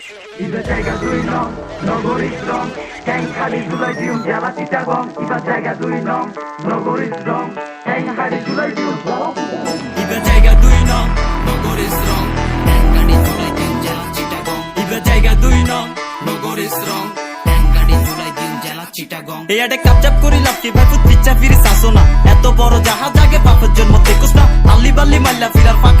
ইবা জায়গা দুই নং নগরী স্ট্রং ট্যাং খালি জুলাই দিউম জেলা চিটাগং ইবা জায়গা দুই নং নগরী স্ট্রং ট্যাং খালি জুলাই দিউম ইবে জায়গা দুই নং নগরী স্ট্রং ট্যাঙ্কানি জুলাই দিন জেলা চিটাগং ইবে জায়গা দুই নং নগরী এই আডে কাপচাপ করি লাভ কি? ভাই ফুট পিচ্চা ফিরি শাসো না এত বড় জাহাজ আগে বাপের জন্ম দেখুস না আল্লি বাল্লি মাল্লা ফিরার ফাঁকা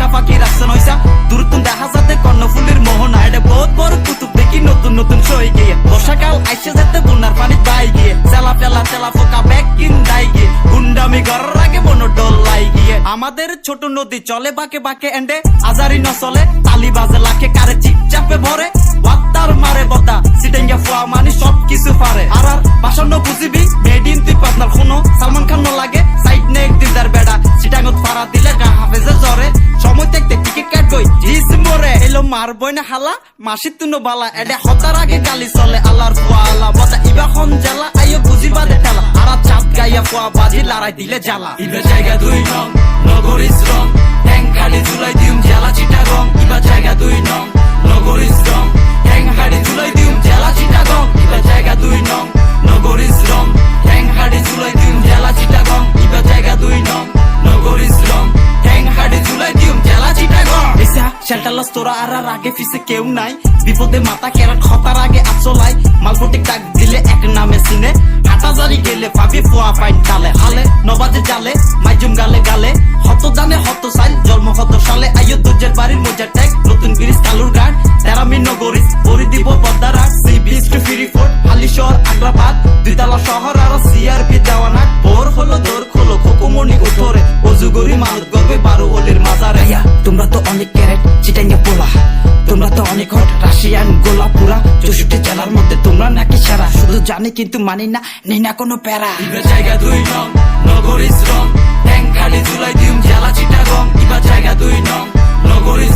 আইসে যেতে বুনার পানি বাই গিয়ে। চেলা পেলা চেলা ফোকা ব্যাগ কিন দাই গিয়ে। গুন্ডামি ঘরের আগে মনো ডোল লাই গিয়ে। আমাদের ছোট নদী চলে বাকে বাকে এন্ডে। আজারি নচলে চলে তালি বাজে লাখে কারে চিপ চাপে ভরে। মরে এলো বই না হালা, মাসির তুনো বালা। এডে হতার আগে গালি চলে আলার ফুয়া আল্লাহ বদা ইবা খন জেলা আইও বুঝি বাদে ঠেলা আর চাপ গাইয়া ফুয়া বাজি লড়াই দিলে জ্বালা। ইবা জায়গা দুই নং নগরী শ্রম। ট্যাং খালি জুলাই দিম জেলা এসা সেন্টালস তোরা আর আর আগে ফিসে কেউ নাই। বিপদে মাথা কেরা খতার আগে আচলাই মালপটি ডাক দিলে এক নামে সিনে হাটাজারি গেলে পাবি পোয়া পাইন তালে। হালে নবাজে জালে, মাইজুম গালে গালে। হত জানে হত সাইল জন্ম হত সালে আইয়ো দর্জের বাড়ির মজার ট্যাগ নতুন ব্রিজ কালুর ঘাট তেরামি চিটাঙ্গে পোলা তোমরা তো অনেক হট রাশিয়ান গোলা পুরা চৌষট্টি জেলার মধ্যে তোমরা নাকি সারা। শুধু জানি কিন্তু মানি না নেই না কোনো প্যারা। ইবা জায়গা দুই নং নগরী শ্রম। ট্যাং খালি জুলাই দিউম জেলা চিটাগং। ইবা জায়গা দুই নং নগরী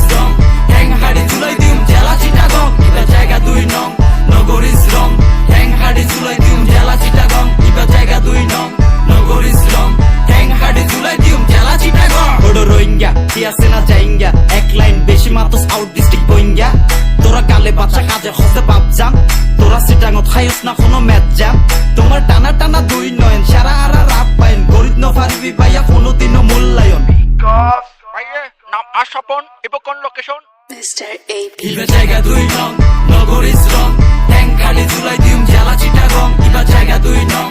জুলাই দিউম জেলা চিটাগং। ইবা জায়গা দুই নং নগরী শ্রম। ট্যাং খালি জুলাই দিউম জেলা চিটাগং। ইবা জায়গা দুই নং নগরী জুলাই দিউম জেলা চিটাগং। ওডো রোহিঙ্গা টিয়াসে না জাইঙ্গা এক লাইন মাতস আউট ডিস্ট্রিক্ট তোরা গালে বাচ্চা কাজে হসে বাপ তোরা সিটাঙত খাইস না কোনো ম্যাচ যাম তোমার টানা টানা দুই নয়ন সারা আরা রাপ পাইন। গরিব ন পারিবি পাইয়া কোনো দিনও মূল্যায়ন। ভাইয়ে নাম আশাপন এবং কোন লোকেশন Mr. AP. ইবা জায়গা দুই নং নগরী শ্রম ট্যাং খালি জুলাই দিউম জেলা চিটাগং। ইবা জায়গা দুই নং।